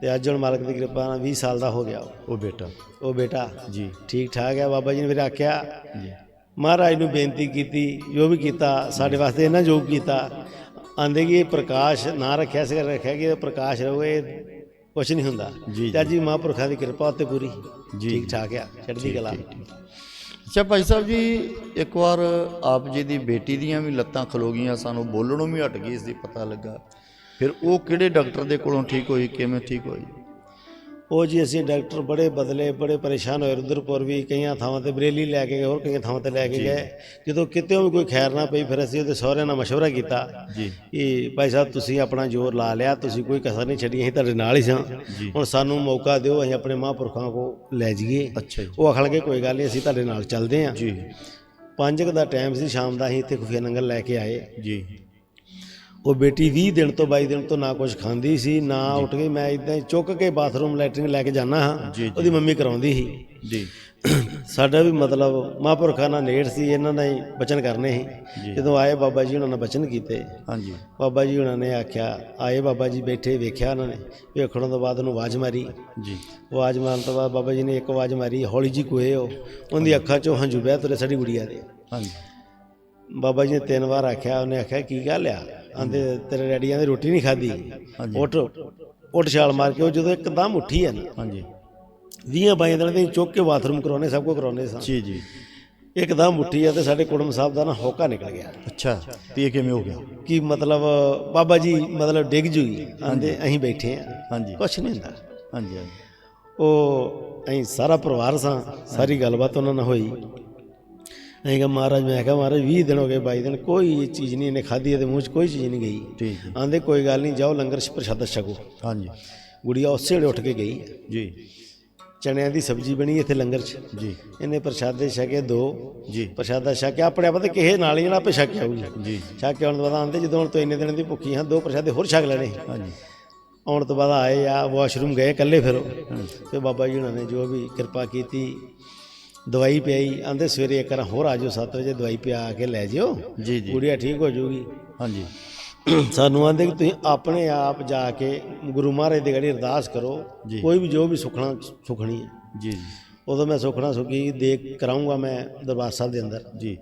ਤੇ ਅੱਜ ਹੁਣ ਮਾਲਕ ਦੀ ਕਿਰਪਾ ਨਾਲ 20 ਸਾਲ ਦਾ ਹੋ ਗਿਆ ਉਹ। ਉਹ ਬੇਟਾ। ਉਹ ਬੇਟਾ। ਜੀ। ਠੀਕ ਠਾਕ ਹੈ ਬਾਬਾ ਜੀ ਨੇ ਫਿਰ ਆਖਿਆ। ਜੀ। ਮਹਾਰਾਜ ਨੂੰ ਬੇਨਤੀ ਕੀਤੀ ਜੋ ਵੀ ਕੀਤਾ ਸਾਡੇ ਵਾਸਤੇ ਇਹਨਾਂ ਯੋਗ ਕੀਤਾ। ਆਂਦੇ ਕਿ ਇਹ ਪ੍ਰਕਾਸ਼ ਨਾ ਰੱਖਿਆ ਸੀ ਰੱਖਿਆ ਕਿ ਇਹ ਪ੍ਰਕਾਸ਼ ਰਹੂਏ ਕੁਝ ਨਹੀਂ ਹੁੰਦਾ। ਜੀ, ਤੇ ਅੱਜ ਵੀ ਮਹਾਂਪੁਰਖਾਂ ਦੀ ਕਿਰਪਾ ਉੱਤੇ ਪੂਰੀ। ਜੀ। ਠੀਕ ਠਾਕ ਆ ਚੜ੍ਹਦੀ ਕਲਾ। ਅੱਛਾ ਭਾਈ ਸਾਹਿਬ ਜੀ ਇੱਕ ਵਾਰ ਆਪ ਜੀ ਦੀ ਬੇਟੀ ਦੀਆਂ ਵੀ ਲੱਤਾਂ ਖਲੋ ਗਈਆਂ ਸਾਨੂੰ ਬੋਲਣੋਂ ਵੀ ਹਟ ਗਈ ਇਸ ਦੀ ਪਤਾ ਲੱਗਾ। ਫਿਰ ਉਹ ਕਿਹੜੇ ਡਾਕਟਰ ਦੇ ਕੋਲੋਂ ਠੀਕ ਹੋਈ ਕਿਵੇਂ ਠੀਕ ਹੋਈ? ਉਹ ਜੀ ਅਸੀਂ ਡਾਕਟਰ ਬੜੇ ਬਦਲੇ ਬੜੇ ਪਰੇਸ਼ਾਨ ਹੋਏ ਰੁਦਰਪੁਰ ਵੀ ਕਈਆਂ ਥਾਵਾਂ ਤੇ ਬਰੇਲੀ ਲੈ ਕੇ ਗਏ ਹੋਰ ਕਈਆਂ ਥਾਵਾਂ ਤੇ ਲੈ ਕੇ ਗਏ। ਜਦੋਂ ਕਿਤੇ ਵੀ ਕੋਈ ਖੈਰ ਨਾ ਪਈ ਫਿਰ ਅਸੀਂ ਉਹਦੇ ਸਹੁਰਿਆਂ ਨਾਲ ਮਸ਼ਵਰਾ ਕੀਤਾ ਜੀ। ਕਿ ਭਾਈ ਸਾਹਿਬ ਤੁਸੀਂ ਆਪਣਾ ਜ਼ੋਰ ਲਾ ਲਿਆ ਤੁਸੀਂ ਕੋਈ ਕਸਰ ਨਹੀਂ ਛੱਡੀ ਅਸੀਂ ਤੁਹਾਡੇ ਨਾਲ ਹੀ ਸਾਂ। ਹੁਣ ਸਾਨੂੰ ਮੌਕਾ ਦਿਓ ਅਸੀਂ ਆਪਣੇ ਮਹਾਂਪੁਰਖਾਂ ਕੋ ਲੈ ਜਾਈਏ। ਉਹ ਆਖਣ ਲੱਗੇ ਕੋਈ ਗੱਲ ਨਹੀਂ ਅਸੀਂ ਤੁਹਾਡੇ ਨਾਲ ਚੱਲਦੇ ਹਾਂ ਜੀ। ਪੰਜ ਕੁ ਦਾ ਟਾਈਮ ਸੀ ਸ਼ਾਮ ਦਾ ਅਸੀਂ ਇੱਥੇ ਖੁਫੀਆ ਨੰਗਲ ਲੈ ਕੇ ਆਏ। ਜੀ। ਉਹ ਬੇਟੀ 20 ਦਿਨ ਤੋਂ 22 ਦਿਨ ਤੋਂ ਨਾ ਕੁਝ ਖਾਂਦੀ ਸੀ ਨਾ ਉੱਠ ਗਈ ਮੈਂ ਇਦਾਂ ਹੀ ਚੁੱਕ ਕੇ ਬਾਥਰੂਮ ਲੈਟਰਿੰਗ ਲੈ ਕੇ ਜਾਣਾ ਹਾਂ। ਉਹਦੀ ਮੰਮੀ ਕਰਾਉਂਦੀ ਸੀ। ਜੀ। ਸਾਡਾ ਵੀ ਮਤਲਬ ਮਹਾਂਪੁਰਖਾਂ ਨਾਲ ਨੇੜ ਸੀ ਇਹਨਾਂ ਨੇ ਹੀ ਬਚਨ ਕਰਨੇ ਸੀ। ਜਦੋਂ ਆਏ ਬਾਬਾ ਜੀ ਉਹਨਾਂ ਨੇ ਬਚਨ ਕੀਤੇ। ਹਾਂਜੀ। ਬਾਬਾ ਜੀ ਉਹਨਾਂ ਨੇ ਆਖਿਆ ਆਏ ਬਾਬਾ ਜੀ ਬੈਠੇ ਵੇਖਿਆ ਉਹਨਾਂ ਨੇ ਵੇਖਣ ਤੋਂ ਬਾਅਦ ਉਹਨੂੰ ਆਵਾਜ਼ ਮਾਰੀ। ਜੀ। ਆਵਾਜ਼ ਮਾਰਨ ਤੋਂ ਬਾਅਦ ਬਾਬਾ ਜੀ ਨੇ ਇੱਕ ਆਵਾਜ਼ ਮਾਰੀ ਹੌਲੀ ਜੀ ਕੋਏ ਉਹ। ਉਹਦੀ ਅੱਖਾਂ 'ਚੋਂ ਹੰਝੂ ਬਹਿ ਤੁਰੇ ਸਾਡੀ ਗੁੜੀਆ ਦੇ। ਹਾਂਜੀ। ਬਾਬਾ ਜੀ ਨੇ ਤਿੰਨ ਵਾਰ ਆਖਿਆ ਉਹਨੇ ਆਖਿਆ ਕੀ ਗੱਲ ਆ? ਆਂਦੇ ਤੇਰੇ ਡੈਡੀਆਂ ਦੀ ਰੋਟੀ ਨਹੀਂ ਖਾਧੀ। ਉੱਠ ਉੱਠ ਛਾਲ ਮਾਰ ਕੇ ਉਹ ਜਦੋਂ ਇੱਕਦਮ ਉੱਠੀ ਆ ਨਾ ਹਾਂਜੀ। 20 22 ਦਿਨ ਦੇ ਚੁੱਕ ਕੇ ਬਾਥਰੂਮ ਕਰਾਉਣੇ ਸਭ ਕੁਝ ਕਰਾਉਣੇ ਸਾਂ। ਜੀ ਜੀ। ਇੱਕਦਮ ਉੱਠੀ ਆ ਤੇ ਸਾਡੇ ਕੁੜਮ ਸਾਹਿਬ ਦਾ ਨਾ ਹੋਕਾ ਨਿਕਲ ਗਿਆ। ਅੱਛਾ ਤੇ ਇਹ ਕਿਵੇਂ ਹੋ ਗਿਆ? ਕਿ ਮਤਲਬ ਬਾਬਾ ਜੀ ਮਤਲਬ ਡਿੱਗ ਜੂਗੀ ਆਂਦੇ ਅਸੀਂ ਬੈਠੇ ਆ ਹਾਂਜੀ। ਕੁਛ ਨਹੀਂ ਹੁੰਦਾ। ਹਾਂਜੀ ਹਾਂਜੀ। ਉਹ ਅਸੀਂ ਸਾਰਾ ਪਰਿਵਾਰ ਸਾਂ ਸਾਰੀ ਗੱਲਬਾਤ ਉਹਨਾਂ ਨਾਲ ਹੋਈ। ਅਸੀਂ ਕਿਹਾ ਮਹਾਰਾਜ ਮੈਂ ਕਿਹਾ ਮਹਾਰਾਜ 20 ਦਿਨ ਹੋ ਗਏ 22 ਦਿਨ ਕੋਈ ਚੀਜ਼ ਨਹੀਂ ਇਹਨੇ ਖਾਧੀ ਇਹਦੇ ਮੂੰਹ 'ਚ ਕੋਈ ਚੀਜ਼ ਨਹੀਂ ਗਈ। ਠੀਕ ਆਂਦੇ ਕੋਈ ਗੱਲ ਨਹੀਂ ਜਾਓ ਲੰਗਰ ਪ੍ਰਸ਼ਾਦਾ ਛਕੋ। ਹਾਂਜੀ। ਗੁੜੀਆ ਉਸੇ ਵੇਲੇ ਉੱਠ ਕੇ ਗਈ। ਜੀ। ਚਣਿਆਂ ਦੀ ਸਬਜ਼ੀ ਬਣੀ ਇੱਥੇ ਲੰਗਰ 'ਚ। ਜੀ। ਇਹਨੇ ਪ੍ਰਸ਼ਾਦੇ ਛਕੇ ਦੋ ਜੀ। ਪ੍ਰਸ਼ਾਦਾ ਛਕਿਆ ਆਪਣੇ ਆਪ ਤੇ ਕਿਸੇ ਨਾਲ ਹੀ ਜਿਹੜਾ ਆਪੇ ਛਕ ਆਊਗੀ। ਜੀ। ਛਕ ਕੇ ਆਉਣ ਤੋਂ ਬਾਅਦ ਆਂਦੇ ਜਦੋਂ ਹੁਣ ਤੋਂ ਇੰਨੇ ਦਿਨ ਦੀ ਭੁੱਖੀ ਹਾਂ ਦੋ ਪ੍ਰਸ਼ਾਦੇ ਹੋਰ ਛਕ ਲੈਣੇ। ਹਾਂਜੀ। ਆਉਣ ਤੋਂ ਬਾਅਦ ਆਏ ਆ ਵਾਸ਼ਰੂਮ ਗਏ ਇਕੱਲੇ ਫਿਰ। ਤੇ ਬਾਬਾ ਜੀ ਉਹਨਾਂ ਨੇ ਜੋ ਵੀ ਕਿਰਪਾ ਕੀਤੀ ਦਵਾਈ ਪਿਆਈ ਆਂਦੇ ਸਵੇਰੇ ਇੱਕ ਵਾਰ ਹੋਰ ਆ ਜਾਓ 7 ਵਜੇ ਦਵਾਈ ਪਿਆ ਕੇ ਲੈ ਜਿਓ। ਜੀ ਜੀ। ਗੁੜੀਆ ਠੀਕ ਹੋ ਜਾਊਗੀ ਹਾਂਜੀ। ਸਾਨੂੰ ਆਂਦੇ ਕਿ ਤੁਸੀਂ ਆਪਣੇ ਆਪ ਜਾ ਕੇ ਗੁਰੂ ਮਹਾਰਾਜ ਦੀ ਗੜੀ ਅਰਦਾਸ ਕਰੋ। ਕੋਈ ਵੀ ਜੋ ਵੀ ਸੁਖਣਾ ਸੁਖਣੀ ਹੈ। ਜੀ ਜੀ। ਉਦੋਂ ਮੈਂ ਸੁਖਣਾ ਸੁਖੀ ਦੇਖ ਕਰਾਉਂਗਾ ਮੈਂ ਦਰਬਾਰ ਸਾਹਿਬ ਦੇ ਅੰਦਰ। ਜੀ।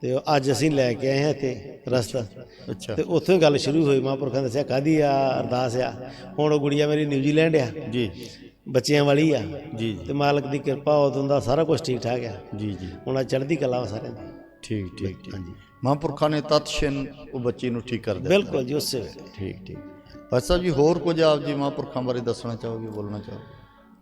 ਤੇ ਅੱਜ ਅਸੀਂ ਲੈ ਕੇ ਆਏ ਹਾਂ ਇੱਥੇ ਰਸਤਾ। ਅੱਛਾ। ਤੇ ਉੱਥੋਂ ਗੱਲ ਸ਼ੁਰੂ ਹੋਈ ਮਹਾਂਪੁਰਖਾਂ ਦੱਸਿਆ ਕਾਦੀ ਆ ਅਰਦਾਸ ਆ? ਹੁਣ ਉਹ ਗੁੜੀਆ ਮੇਰੀ ਨਿਊਜ਼ੀਲੈਂਡ ਆ। ਜੀ। ਬੱਚਿਆਂ ਵਾਲੀ ਆ। ਜੀ ਤੇ ਮਾਲਕ ਦੀ ਕਿਰਪਾ ਉਦੋਂ ਦਾ ਸਾਰਾ ਕੁਝ ਠੀਕ ਠਾਕ ਆ। ਜੀ ਜੀ। ਹੁਣ ਆ ਚੜ੍ਹਦੀ ਕਲਾ ਵਾ ਸਾਰਿਆਂ ਦੀ। ਠੀਕ ਠੀਕ ਠੀਕ। ਮਹਾਂਪੁਰਖਾਂ ਨੇ ਤਤਸ਼ਨ ਉਹ ਬੱਚੇ ਨੂੰ ਠੀਕ ਕਰ ਦਿੱਤਾ। ਬਿਲਕੁਲ ਜੀ ਉਸੇ ਵੇਲੇ। ਠੀਕ ਠੀਕ। ਭਾਈ ਸਾਹਿਬ ਜੀ ਹੋਰ ਕੁਝ ਆਪ ਜੀ ਮਹਾਂਪੁਰਖਾਂ ਬਾਰੇ ਦੱਸਣਾ ਚਾਹੋਗੇ ਬੋਲਣਾ ਚਾਹੋਗੇ?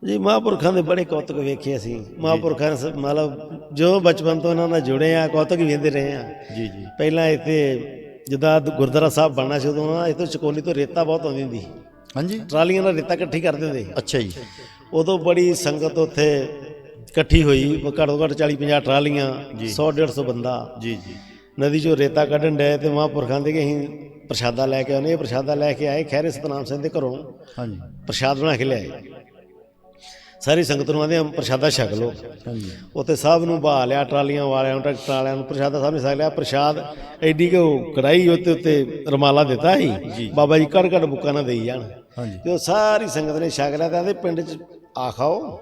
ਜੀ ਮਹਾਂਪੁਰਖਾਂ ਦੇ ਬੜੇ ਕੌਤਕ ਵੇਖੇ ਅਸੀਂ। ਮਹਾਂਪੁਰਖਾਂ ਮਤਲਬ ਜੋ ਬਚਪਨ ਤੋਂ ਉਹਨਾਂ ਨਾਲ ਜੁੜੇ ਆ ਕੌਤਕ ਵੇਂਦੇ ਰਹੇ ਆ। ਜੀ ਜੀ। ਪਹਿਲਾਂ ਇੱਥੇ ਜਿੱਦਾਂ ਗੁਰਦੁਆਰਾ ਸਾਹਿਬ ਬਣਨਾ ਸੀ ਉਦੋਂ ਨਾ ਇੱਥੇ ਚਕੋਲੀ ਤੋਂ ਰੇਤਾ ਬਹੁਤ ਆਉਂਦੀ ਹੁੰਦੀ ਸੀ। ਹਾਂਜੀ। ਟਰਾਲੀਆਂ ਨਾਲ ਰੇਤਾ ਇਕੱਠੀ ਕਰਦੇ ਹੁੰਦੇ ਸੀ। ਅੱਛਾ ਜੀ। ਉਦੋਂ ਬੜੀ ਸੰਗਤ ਉੱਥੇ ਇਕੱਠੀ ਹੋਈ ਘੱਟੋ ਘੱਟ 40 50 ਟਰਾਲੀਆਂ 100 150 ਬੰਦਾ। ਜੀ ਜੀ। ਨਦੀ ਚੋਂ ਰੇਤਾ ਕੱਢਣ ਡਏ ਤੇ ਮਹਾਂਪੁਰਖਾਂ ਦੇ ਕਿ ਅਸੀਂ ਪ੍ਰਸ਼ਾਦਾ ਲੈ ਕੇ ਆਉਨੇ ਇਹ ਪ੍ਰਸ਼ਾਦਾ ਲੈ ਕੇ ਆਏ ਖੈਰੇ ਸਤਨਾਮ ਸਿੰਘ ਦੇ ਘਰੋਂ। ਹਾਂਜੀ। ਪ੍ਰਸ਼ਾਦ ਬਣਾ ਕੇ ਲਿਆਏ। ਸਾਰੀ ਸੰਗਤ ਨੂੰ ਆਂਦੇ ਪ੍ਰਸ਼ਾਦਾ ਛਕ ਲਓ। ਹਾਂਜੀ। ਉੱਥੇ ਸਭ ਨੂੰ ਬਹਾ ਲਿਆ ਟਰਾਲੀਆਂ ਵਾਲਿਆਂ ਨੂੰ ਟਰੈਕਟਰ ਵਾਲਿਆਂ ਨੂੰ ਪ੍ਰਸ਼ਾਦਾ ਸਭ ਨੇ ਛਕ ਲਿਆ। ਪ੍ਰਸ਼ਾਦ ਐਡੀ ਕਿ ਉਹ ਕੜਾਈ ਉੱਤੇ ਉੱਤੇ ਰਮਾਲਾ ਦਿੱਤਾ ਸੀ। ਬਾਬਾ ਜੀ ਕੜ ਕੜ ਬੁੱਕਾਂ ਨਾ ਦੇਈ ਜਾਣ। ਹਾਂਜੀ। ਤੇ ਉਹ ਸਾਰੀ ਸੰਗਤ ਨੇ ਛਕ ਲਿਆ ਤੇ ਆਂਦੇ ਪਿੰਡ 'ਚ ਆ ਖਾਓ।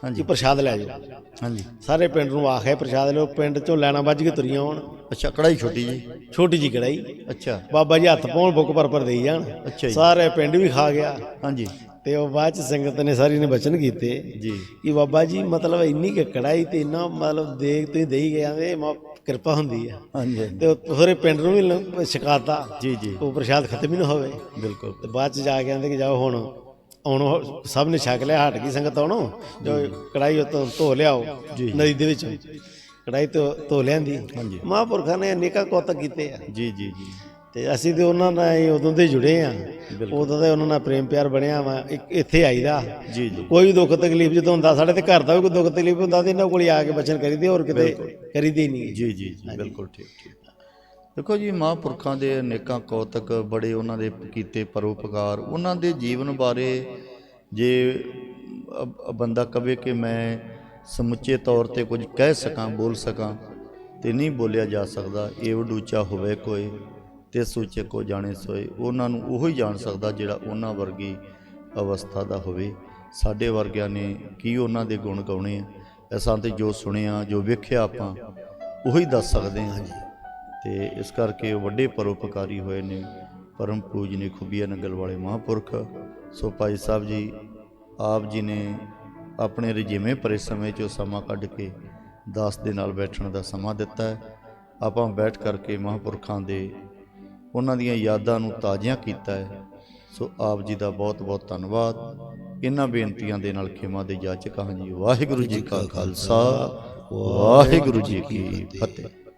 ਕਿ ਹਾਂਜੀ ਪ੍ਰਸ਼ਾਦ ਲੈ ਜਾਓ। ਹਾਂਜੀ। ਸਾਰੇ ਪਿੰਡ ਨੂੰ ਆਖਿਆ ਪ੍ਰਸ਼ਾਦ ਲਿਓ। ਪਿੰਡ 'ਚੋਂ ਲੈਣਾ ਵੱਜ ਕੇ ਤੁਰੀਆਂ ਆਉਣ। ਅੱਛਾ ਕੜਾਈ ਛੋਟੀ ਜੀ? ਛੋਟੀ ਜੀ ਕੜਾਈ ਅੱਛਾ। ਬਾਬਾ ਜੀ ਹੱਥ ਪਾਉਣ ਬੁੱਕ ਪਰ ਪਰ ਦੇਈ ਜਾਣ। ਅੱਛਾ ਜੀ। ਸਾਰੇ ਪਿੰਡ ਵੀ ਖਾ ਗਿਆ। ਹਾਂਜੀ। ਤੇ ਉਹ ਬਾਅਦ ਚ ਸੰਗਤ ਨੇ ਸਾਰੀ ਨੇ ਬਚਨ ਕੀਤੇ। ਜੀ। ਕਿ ਬਾਬਾ ਜੀ ਮਤਲਬ ਇੰਨੀ ਕਿ ਕੜਾਈ ਤੇ ਇੰਨਾ ਮਤਲਬ ਦੇਖ ਤੁਸੀਂ ਦੇਈ ਗਿਆ ਮਾ- ਕਿਰਪਾ ਹੁੰਦੀ ਆ। ਹਾਂਜੀ। ਤੇ ਸਾਰੇ ਪਿੰਡ ਨੂੰ ਵੀ ਛਕਾਤਾ। ਜੀ ਜੀ। ਉਹ ਪ੍ਰਸ਼ਾਦ ਖਤਮ ਹੀ ਨਾ ਹੋਵੇ। ਬਿਲਕੁਲ। ਤੇ ਬਾਅਦ ਚ ਜਾ ਕੇ ਆਂਦੇ ਕਿ ਜਾਓ ਹੁਣ ਹੁਣ ਸਭ ਨੇ ਛਕ ਲਿਆ ਹਟ ਗਈ ਸੰਗਤ ਆਉਣੋਂ ਜੋ ਕੜਾਈ ਉਤੋਂ ਧੋ ਲਿਆਓ ਨਦੀ ਦੇ ਵਿੱਚ। ਕੜਾਈ ਤੋਂ ਧੋ ਲਿਆਂਦੀ। ਮਹਾਂਪੁਰਖਾਂ ਨੇ ਅਨੇਕਾਂ ਕੌਤਕ ਕੀਤੇ ਆ। ਜੀ ਜੀ ਜੀ। ਤੇ ਅਸੀਂ ਤੇ ਉਹਨਾਂ ਨਾਲ ਹੀ ਉਦੋਂ ਦੇ ਜੁੜੇ ਆ। ਉਦੋਂ ਦੇ ਉਹਨਾਂ ਨਾਲ ਪ੍ਰੇਮ ਪਿਆਰ ਬਣਿਆ ਵਾ। ਇੱਥੇ ਆਈਦਾ। ਜੀ ਜੀ। ਕੋਈ ਦੁੱਖ ਤਕਲੀਫ ਜਦੋਂ ਹੁੰਦਾ ਸਾਡੇ ਤੇ ਘਰ ਦਾ ਵੀ ਕੋਈ ਦੁੱਖ ਤਕਲੀਫ ਹੁੰਦਾ ਤੇ ਇਹਨਾਂ ਕੋਲ ਆ ਕੇ ਬਚਨ ਕਰੀਦੇ ਹੋਰ ਕਿਤੇ ਕਰੀਦੇ ਨਹੀਂ। ਜੀ ਜੀ ਜੀ। ਬਿਲਕੁਲ ਠੀਕ ਠੀਕ। ਦੇਖੋ ਜੀ, ਮਹਾਂਪੁਰਖਾਂ ਦੇ ਅਨੇਕਾਂ ਕੌਤਕ ਬੜੇ ਉਹਨਾਂ ਦੇ ਕੀਤੇ ਪਰਉਪਕਾਰ, ਉਹਨਾਂ ਦੇ ਜੀਵਨ ਬਾਰੇ ਜੇ ਬੰਦਾ ਕਵੇ ਕਿ ਮੈਂ ਸਮੁੱਚੇ ਤੌਰ ਤੇ ਕੁਝ ਕਹਿ ਸਕਾਂ, ਬੋਲ ਸਕਾਂ, ਤੇ ਨਹੀਂ ਬੋਲਿਆ ਜਾ ਸਕਦਾ, ਇਹ ਵਡੂਚਾ ਹੋਵੇ ਕੋਈ ਤੇ ਸੋਚੇ ਕੋ ਜਾਣੇ ਸੋਏ, ਉਹਨਾਂ ਨੂੰ ਉਹੋ ਹੀ ਜਾਣ ਸਕਦਾ ਜਿਹੜਾ ਉਹਨਾਂ ਵਰਗੀ ਅਵਸਥਾ ਦਾ ਹੋਵੇ। ਸਾਡੇ ਵਰਗਿਆਂ ਨੇ ਕੀ ਉਹਨਾਂ ਦੇ ਗੁਣ ਗਾਉਣੇ ਆ? ਅਸਾਂ ਤੇ ਜੋ ਸੁਣਿਆ, ਜੋ ਵੇਖਿਆ ਆਪਾਂ, ਉਹੀ ਦੱਸ ਸਕਦੇ ਹਾਂ ਜੀ। ਤੇ ਇਸ ਕਰਕੇ ਉਹ ਵੱਡੇ ਪਰਉਪਕਾਰੀ ਹੋਏ ਨੇ। ਪਰਮ ਪੂਜਨੀ ਖੁਬੀਆ ਨੰਗਲ ਵਾਲੇ ਮਹਾਂਪੁਰਖ। ਸੋ ਭਾਈ ਸਾਹਿਬ ਜੀ, ਆਪ ਜੀ ਨੇ ਆਪਣੇ ਰਜੀਵੇਂ ਭਰੇ ਸਮੇਂ 'ਚੋਂ ਸਮਾਂ ਕੱਢ ਕੇ ਦਾਸ ਦੇ ਨਾਲ ਬੈਠਣ ਦਾ ਸਮਾਂ ਦਿੱਤਾ ਹੈ। ਆਪਾਂ ਬੈਠ ਕਰਕੇ ਮਹਾਂਪੁਰਖਾਂ ਦੇ ਉਹਨਾਂ ਦੀਆਂ ਯਾਦਾਂ ਨੂੰ ਤਾਜ਼ੀਆਂ ਕੀਤਾ ਹੈ। ਸੋ ਆਪ ਜੀ ਦਾ ਬਹੁਤ ਬਹੁਤ ਧੰਨਵਾਦ। ਇਹਨਾਂ ਬੇਨਤੀਆਂ ਦੇ ਨਾਲ ਖਿਮਾ ਦੇ ਜਾਚਕ ਹਾਂ ਜੀ। ਵਾਹਿਗੁਰੂ ਜੀ ਕਾ ਖਾਲਸਾ। ਵਾਹਿਗੁਰੂ ਜੀ ਕੀ ਫਤਿਹ।